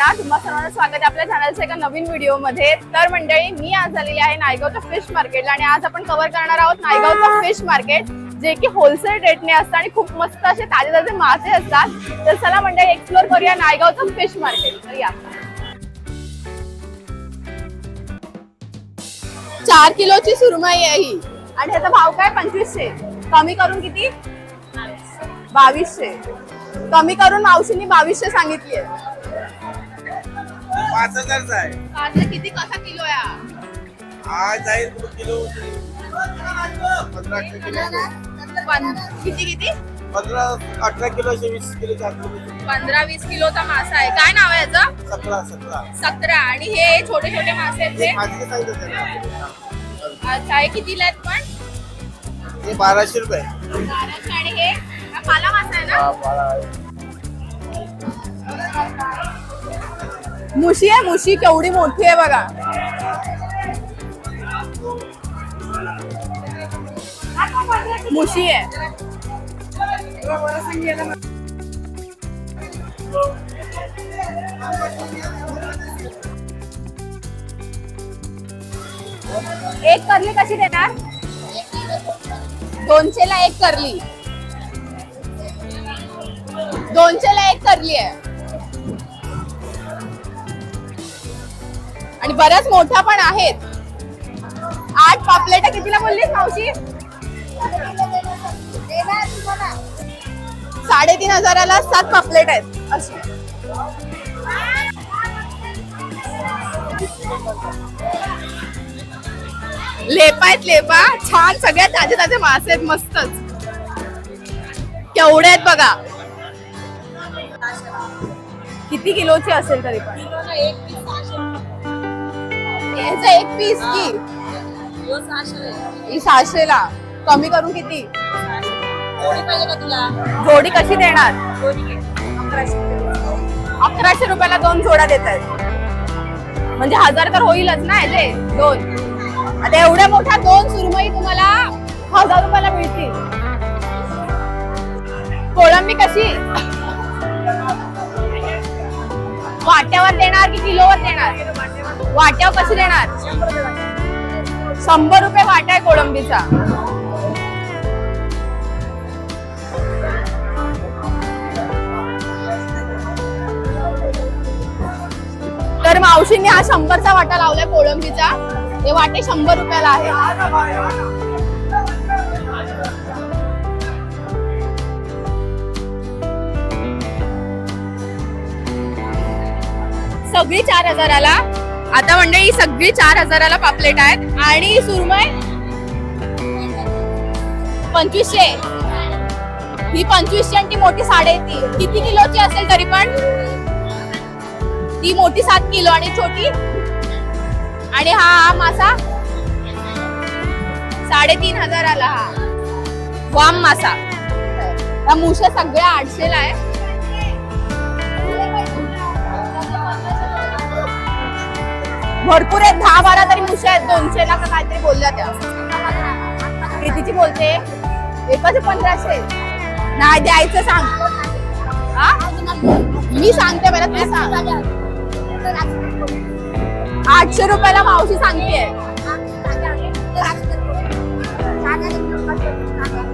देणार तुम्हा सर्वांना स्वागत आहे आपल्या चॅनलच्या एका नवीन व्हिडिओमध्ये तर मंडळी मी आज आलेली आहे नायगावच्या फिश मार्केटला आणि आज आपण कव्हर करणार आहोत नायगावचं फिश मार्केट जे की होलसेल रेटने असतं आणि खूप मस्त असे ताजे ताजे मासे असतात. तर चला मंडळी एक्सप्लोर करूया नायगावचं फिश मार्केट तर या. चार किलोची सुरमई आहे ही. आणि ह्याचा भाव काय? पंचवीसशे. कमी करून किती? बावीसशे. कमी करून मावशींनी बावीसशे सांगितली आहे. पाच हजारचा आहे कांदे किती कसा किलो आहे हा? आज आहे तो किलो. पंधरा अठरा किलो. पं- किती किती? पंधरा अठरा किलोचे वीस किलोचे आठ किलो. पंधरा वीस किलोचा मासा आहे. काय नाव आहे याचं? सतरा सतरा. सतरा. आणि हे छोटे छोटे मासे आहेत ते? माझे सांगितलं त्यांना अच्छा हे कितीला आहेत पण? हे बाराशे रुपये. बाराशे. आणि हे हा पाला मासा आहे ना? हा, बारा. मुशी आहे मुशी केवढी मोठी आहे बघा. मुशी आहे. एक करली कशी देणार? दोनशे ला एक करली. दोनशे ला एक करली आहे. आणि बऱ्याच मोठ्या पण आहेत. आठ पापलेट कितीला बोललीस मावशी? साडेतीन हजाराला सात पापलेट आहेत. अशी. लेपा आहेत लेपा. छान सगळ्यात ताजे ताजे मासे आहेत मस्तच. केवढे आहेत बघा. किती किलोची असेल तरी पण. याचं एक पीस की ही सहाशेला. कमी करून किती? जोडी कशी देणार? अकराशे रुपयाला दोन जोडा देत आहेत. म्हणजे हजार तर होईलच ना याचे? दोन. आता एवढ्या मोठ्या दोन सुरमई तुम्हाला हजार रुपयाला मिळतील. कोळंबी कशी? वाट्यावर देणार की किलोवर देणार? वाट्या कशी देणार. शंभर रुपये वाटा आहे कोळंबीचा. तर मावशींनी हा शंभरचा वाटा लावलाय कोळंबीचा. हे वाटे शंभर रुपयाला आहे. सगळी चार हजाराला आता म्हणजे ही सगळी चार हजाराला पापलेट आहेत. आणि सुरमय पंचवीसशे. ही पंचवीसशे आणि ती मोठी साडे ती. किती किलोची असेल तरी पण? ती मोठी सात किलो आणि छोटी. आणि हा हा मासा साडेतीन हजाराला हा. वाम मासा. मुशा सगळ्या आठशेला आहे. भरपूर आहेत दहा बारा तरी मुशा आहेत दोनशे ला का काहीतरी बोलल्या त्या. कितीची बोलते. एकच पंधराशे? नाही द्यायचं सांग. मी सांगते मला तू सांग. आठशे रुपयाला मावशी सांगते.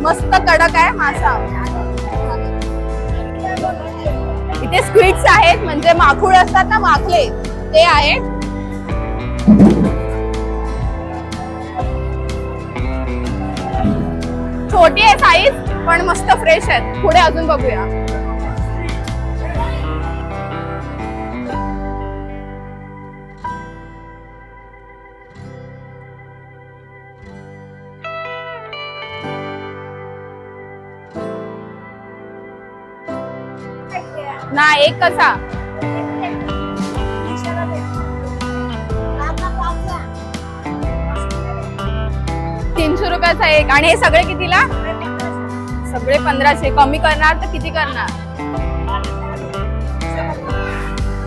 मस्त कडक आहे मासा. इथे स्क्विड्स आहेत म्हणजे माकुळ असतात ना माखले. ते आहेत. मोठी आहे साईज पण मस्त फ्रेश आहेत. पुढे अजून बघूया. ना एक कसा दोनशे रुपयाचा एक. आणि हे सगळे कितीला? सगळे पंधराशे. कमी करणार तर किती करणार?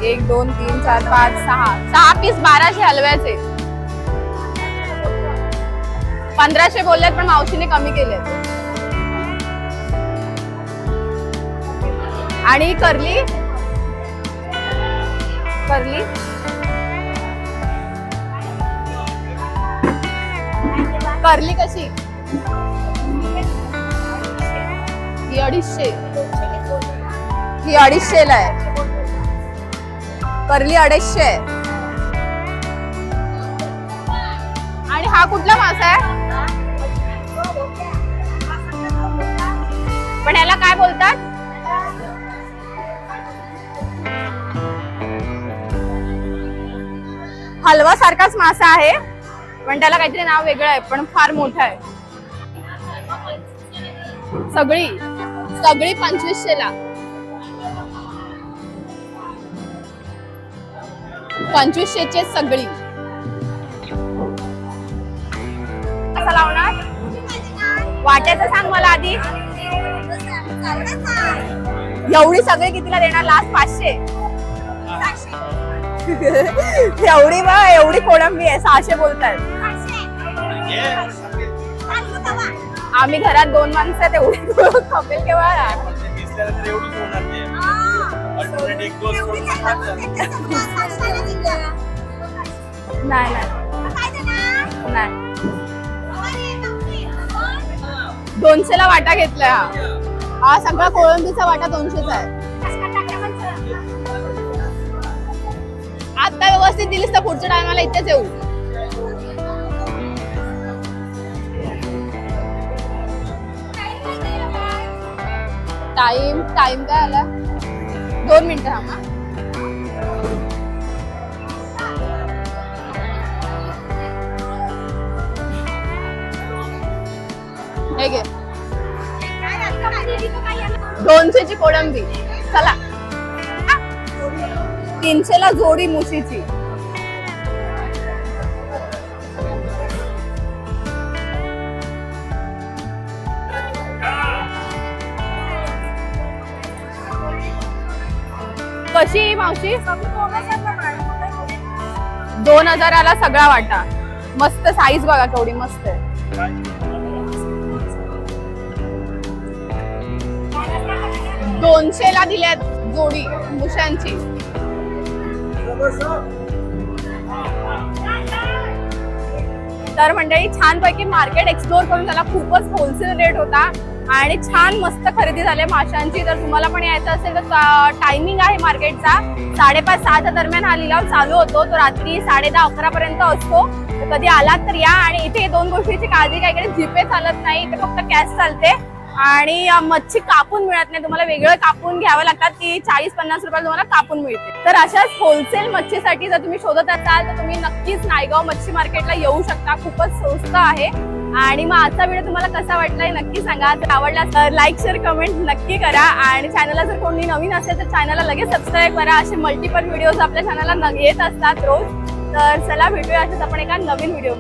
एक दोन तीन चार पाच सहा. सहा पीस बाराशे हलव्याचे. पंधराशे बोललेत पण मावशीने कमी केले आणि करली? करली? करली कशी? ही अडीचशे. ही अडीचशेला आहे. करली अडीचशे. आहे आणि हा कुठला मासा आहे? पण याला काय बोलतात? हलवा सारखाच मासा आहे. पण त्याला काहीतरी नाव वेगळं आहे पण फार मोठं आहे. सगळी सगळी पंचवीसशेला पंचवीसशेचे सगळी. कसा लावणार? वाट्याचं सांग मला आधी. एवढी सगळी कितीला देणार? लास्ट पाचशे. एवढी बा एवढी कोळंबी आहे सहाशे बोलतात आम्ही घरात दोन माणसं आहेत एवढी खपेल केव्हा? नाही नाही. दोनशे ला दोनशेला वाटा घेतलाय. हा हा सगळा कोळंबीचा वाटा दोनशेचा आहे. व्यवस्थित दिलीस तर पुढच्या टायमाला इथेच येऊ. टाइम टाइम काय आला? दोन मिनिटं थांबा. हे घे. दोनशेची कोळंबी. चला. तीनशेला जोडी मुशीची. कशी आहे मावशी? दोन हजाराला सगळा वाटा. मस्त साईज बघा केवढी मस्त आहे. दोनशे ला दिल्यात जोडी मुशांची तर मंडळी छानपैकी मार्केट एक्सप्लोर करून त्याला खूपच होलसेल रेट होता. आणि छान मस्त खरेदी झाली माशांची. तर तुम्हाला पण यायचं असेल तर टायमिंग आहे मार्केटचा. साडेपाच सहाच्या दरम्यान हा लिलाव चालू होतो. तो रात्री साडे दहा अकरा पर्यंत असतो. तर कधी आलात तर या. आणि इथे दोन गोष्टीची काळजी काय इकडे जीपे चालत नाही. इथे फक्त कॅश चालते. आणि मच्छी कापून मिळत नाही. तुम्हाला वेगळं कापून घ्यावं लागतात ती चाळीस पन्नास रुपयाला तुम्हाला कापून मिळते तर अशाच होलसेल मच्छीसाठी जर तुम्ही शोधत असाल तर तुम्ही नक्कीच नायगाव मच्छी मार्केटला येऊ शकता. खूपच स्वस्त आहे. आणि मग आजचा व्हिडिओ तुम्हाला कसा वाटलाय नक्की सांगा. जर आवडला तर लाईक शेअर कमेंट नक्की करा. आणि चॅनलला जर कोणी नवीन असेल तर चॅनलला लगेच सबस्क्राईब करा. असे मल्टिपल व्हिडिओज आपल्या चॅनलला येत असतात रोज. तर चला भेटूया अशाच आपण एका नवीन व्हिडिओ